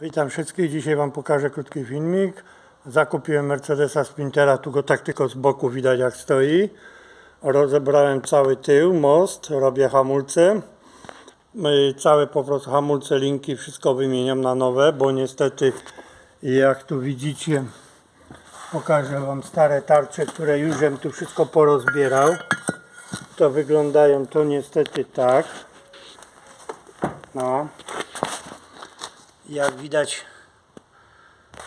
Witam wszystkich. Dzisiaj Wam pokażę krótki filmik. Zakupiłem Mercedesa Sprintera, tu go tak tylko z boku widać jak stoi. Rozebrałem cały tył, most, robię hamulce. Y, Całe po prostu hamulce, linki, wszystko wymieniam na nowe, bo niestety jak tu widzicie pokażę Wam stare tarcze, które już żem tu wszystko porozbierał. To wyglądają to niestety tak. No. Jak widać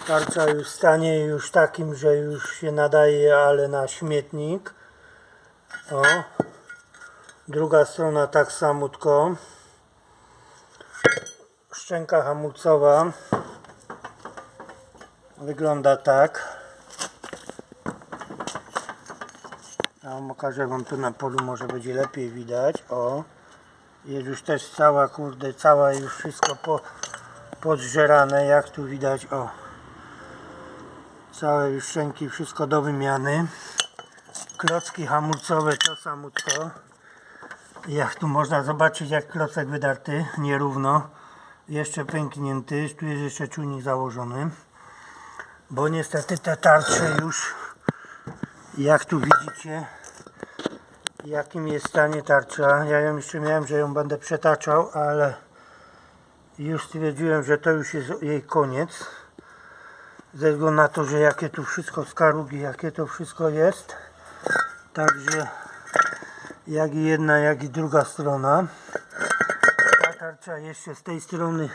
tarcza już w stanie już takim, że już się nadaje, ale na śmietnik. O. Druga strona tak samutko. Szczęka hamulcowa wygląda tak. Ja wam pokażę wam tu na polu, może będzie lepiej widać. O. Jest już też cała, kurde, cała już wszystko po, podżerane, jak tu widać, o. Całe już szczęki, wszystko do wymiany. Klocki hamulcowe to samutko. Jak tu można zobaczyć, jak klocek wydarty, nierówno. Jeszcze pęknięty, tu jest jeszcze czujnik założony. Bo niestety te tarcze już, jak tu widzicie, jakim jest stanie tarcza. Ja ją jeszcze miałem, że ją będę przetaczał, ale już stwierdziłem, że to już jest jej koniec. Ze względu na to, że jakie tu wszystko skarugi, jakie to wszystko jest. Także jak i jedna, jak i druga strona. Ta tarcza jeszcze z tej strony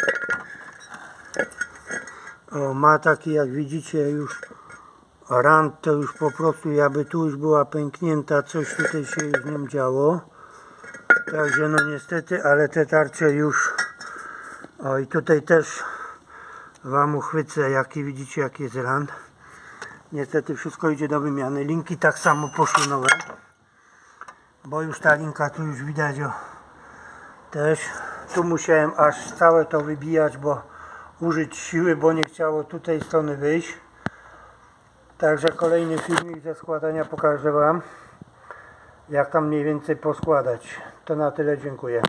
o, ma taki, jak widzicie, już rand to już po prostu jakby tu już była pęknięta, coś tutaj się z nią działo. Także no niestety, ale te tarcze już o i tutaj też Wam uchwycę, jaki widzicie, jaki jest rand. Niestety wszystko idzie do wymiany. Linki tak samo poszły nowe. Bo już ta linka tu już widać o, też. Tu musiałem aż całe to wybijać, bo użyć siły, bo nie chciało tutaj strony wyjść. Także kolejny filmik ze składania pokażę Wam, jak tam mniej więcej poskładać. To na tyle, dziękuję.